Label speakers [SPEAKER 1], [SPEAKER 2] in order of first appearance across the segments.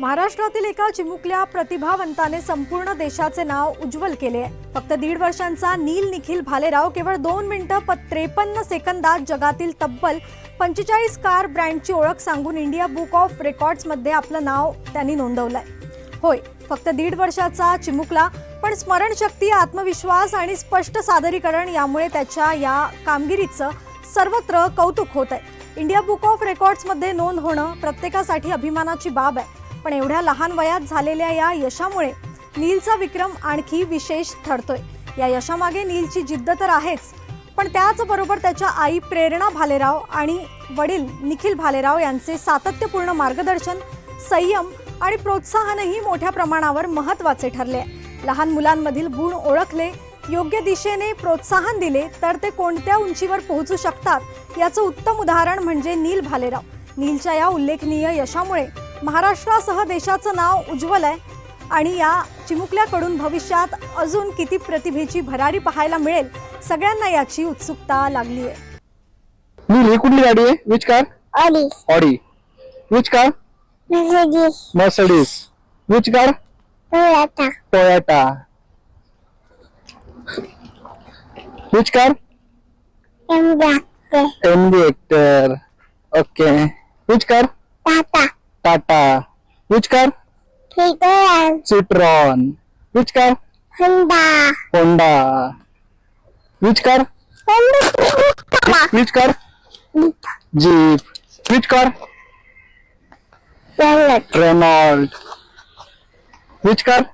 [SPEAKER 1] महाराष्ट्रातील एका चिमुकल्या प्रतिभावंताने संपूर्ण देशाचे नाव उज्ज्वल केले आहे. फक्त दीड वर्षांचा नील निखिल भालेराव केवळ दोन मिनिटं प त्रेपन्न सेकंदात जगातील तब्बल पंचेचाळीस कार ब्रँडची ओळख सांगून इंडिया बुक ऑफ रेकॉर्ड्समध्ये आपलं नाव त्यांनी नोंदवलंय. होय फक्त दीड वर्षाचा चिमुकला पण स्मरणशक्ती आत्मविश्वास आणि स्पष्ट सादरीकरण यामुळे त्याच्या या कामगिरीचं सर्वत्र कौतुक होत आहे इंडिया बुक ऑफ रेकॉर्ड्समध्ये नोंद होणं प्रत्येकासाठी अभिमानाची बाब आहे. पण एवढ्या लहान वयात झालेल्या या यशामुळे नीलचा विक्रम आणखी विशेष ठरतोय. या यशामागे नीलची जिद्द तर आहेच पण त्याचबरोबर त्याच्या आई प्रेरणा भालेराव आणि वडील निखिल भालेराव यांचे सातत्यपूर्ण मार्गदर्शन संयम आणि प्रोत्साहनही मोठ्या प्रमाणावर महत्त्वाचे ठरले लहान मुलांमधील गुण ओळखले योग्य दिशेने प्रोत्साहन दिले तर ते कोणत्या उंचीवर पोहोचू शकतात याचं उत्तम उदाहरण म्हणजे नील भालेराव. नीलच्या या उल्लेखनीय यशामुळे महाराष्ट्रासह देशाचं नाव उज्ज्वल आहे आणि या चिमुकल्याकडून भविष्यात अजून किती प्रतिभेची भरारी पाहायला मिळेल सगळ्यांना याची उत्सुकता लागली आहे.
[SPEAKER 2] ही कुठली गाडी आहे? Which car
[SPEAKER 3] Oli,
[SPEAKER 2] Audi which car Mercedes which car Toyota which car MG Astor okay which car
[SPEAKER 3] Tata,
[SPEAKER 2] Tata which car
[SPEAKER 3] Citroen,
[SPEAKER 2] Citroen which car
[SPEAKER 3] Honda,
[SPEAKER 2] Honda which car
[SPEAKER 3] Honda,
[SPEAKER 2] which car Jeep which car
[SPEAKER 3] Velvet,
[SPEAKER 2] Renault which car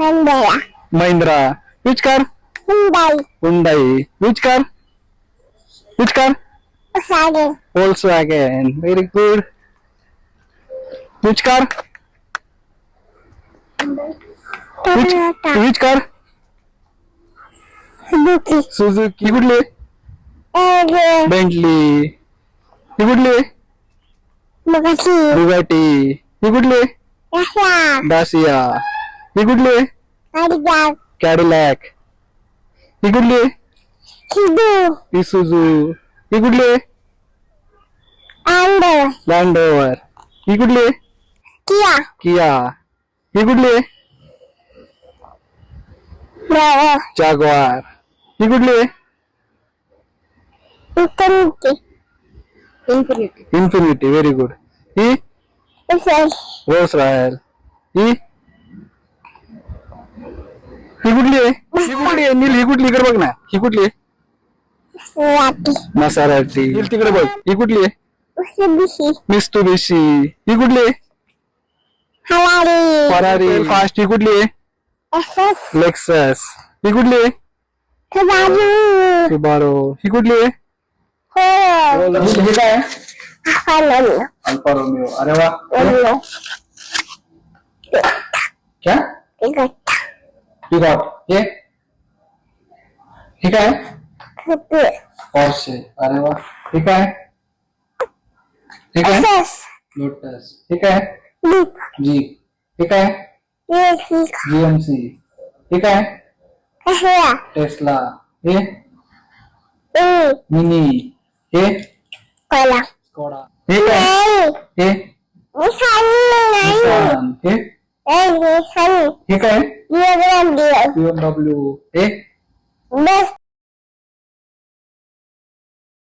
[SPEAKER 3] Honda,
[SPEAKER 2] Mahindra which car
[SPEAKER 3] Hyundai,
[SPEAKER 2] Hyundai which car which car
[SPEAKER 3] Volkswagen,
[SPEAKER 2] Volkswagen. Very good. Which car? Which,
[SPEAKER 3] Toyota,
[SPEAKER 2] which car?
[SPEAKER 3] Suzuki,
[SPEAKER 2] Suzuki. ही कुठली
[SPEAKER 3] Ergo,
[SPEAKER 2] Bentley ही कुठली
[SPEAKER 3] Bugatti,
[SPEAKER 2] Bugatti ही कुठली
[SPEAKER 3] Tesla,
[SPEAKER 2] डासिया ही कुठली
[SPEAKER 3] Cadillac,
[SPEAKER 2] कॅडिलॅक ही कुठली
[SPEAKER 3] Kidu,
[SPEAKER 2] Isuzu ही कुठली
[SPEAKER 3] Ando,
[SPEAKER 2] land rover ही कुठली
[SPEAKER 3] Kia,
[SPEAKER 2] KIA? ही कुठली
[SPEAKER 3] Bravo,
[SPEAKER 2] जागवार. ही कुठली
[SPEAKER 3] Infiniti, Infiniti,
[SPEAKER 2] Infiniti. Very good ही? Rolls Royce. ही? ही कुठली आहे? ही कुठली आहे? नील ही कुठली? इकडे बघ ना. ही कुठली आहे? नील तिकडे बघ. ही कुठली आहे?
[SPEAKER 3] Mitsubishi,
[SPEAKER 2] मिस्तुबिशी ही कुठली आहे? फरारी फास्ट ही कुठली आहे? लेक्सस ही कुठली आहे? सुबारो ही कुठली आहे? हे। काय अल्फा अरे वा. क्या?
[SPEAKER 3] Toyota,
[SPEAKER 2] ठीक आहे हे? हे काय? पॉर्शे अरे वा. हे काय? हे काय? लोटस हे काय?
[SPEAKER 3] जी
[SPEAKER 2] ठीक आहे जीएमसी ठीक आहे टेस्ला हे मिनी
[SPEAKER 3] हे
[SPEAKER 2] स्कोडा हे काय हे हे
[SPEAKER 3] काय
[SPEAKER 2] बीएमडब्ल्यू हे
[SPEAKER 3] बस